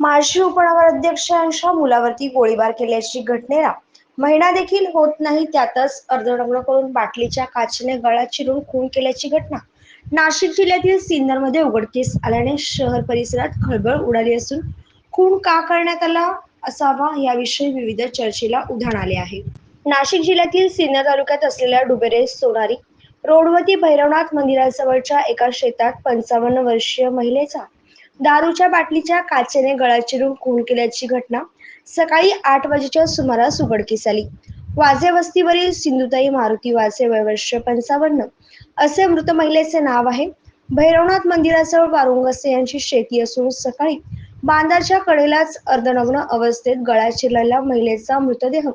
माजी उपनगराध्यक्षांच्या मुलावरती गोळीबार केल्याची घटनेला महिना देखील होत नाही त्यातच अर्धनग्न करून बाटलीच्या काचेने गळा चिरून खून केल्याची घटना. नाशिक जिल्ह्यातील सिन्नरमध्ये उघडकीस आल्याने शहर परिसरात खळबळ उडाली असून खून का करण्यात आला असावा याविषयी विविध चर्चेला उधाण आले आहे. नाशिक जिल्ह्यातील सिन्नर तालुक्यात असलेल्या डुबेरे सोनारी रोडवती भैरवनाथ मंदिराजवळच्या एका शेतात पंचावन्न वर्षीय महिलेचा दारूच्या बाटलीच्या काचेने गळा चिरून खून केल्याची घटना सकाळी आठ वाजेच्या सुमारास उघडकीस आली. वाझे वस्तीवरील सिंधुताई मारुती वाझे वय वर्ष पंचावन्न असे मृत महिलेचे नाव आहे. भैरवनाथ मंदिराजवळ वारुंगसे यांची शेती असून सकाळी बांधाच्या कडेलाच अर्धनग्न अवस्थेत गळा चिरलेल्या महिलेचा मृतदेह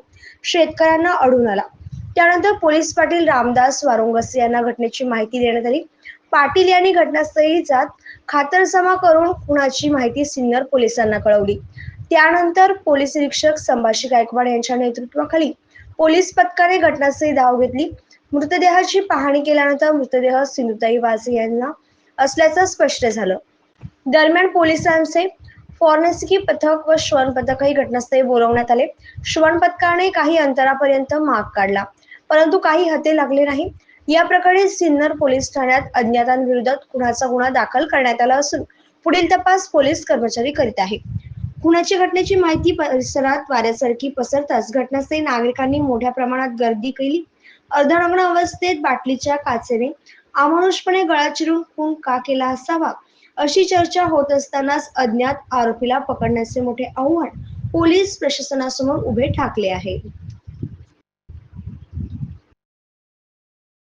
शेतकऱ्यांना आढळून आला. त्यानंतर पोलीस पाटील रामदास वारुंगसे यांना घटनेची माहिती देण्यात आली. पाटील यांनी घटनास्थळी जात खातरजमा करून खुनाची माहिती सिन्नर पोलिसांना कळवली. त्यानंतर पोलीस निरीक्षक संभाजी गायकवाड यांच्या नेतृत्वाखाली पोलीस पथकाने घटनास्थळी धाव घेतली. मृतदेहाची पाहणी केल्यानंतर मृतदेह सिंधुताई वाझे यांना असल्याचं स्पष्ट झालं. दरम्यान पोलिसांचे फॉरेन्सिकी पथक व श्वसन पथकही घटनास्थळी बोलवण्यात आले. श्वसन पथकाने काही अंतरापर्यंत माग काढला. परंतु काही हते लागले नाही. या प्रकरणी सिन्नर पोलीस ठाण्यात अज्ञातांविरोधात खुनाचा गुन्हा दाखल करण्यात आला असून पुढील तपास पोलीस कर्मचारी करीत आहे. खुनाची घटनेची माहिती परिसरात वाऱ्यासारखी पसरताच घटनास्थळी नागरिकांनी मोठ्या प्रमाणात गर्दी केली. अर्धनग्न अवस्थेत बाटलीच्या काचेने अमानुषपणे गळा चिरून खून का केला असावा अशी चर्चा होत असतानाच अज्ञात आरोपीला पकडण्याचे मोठे आव्हान पोलीस प्रशासनासमोर उभे ठाकले आहे.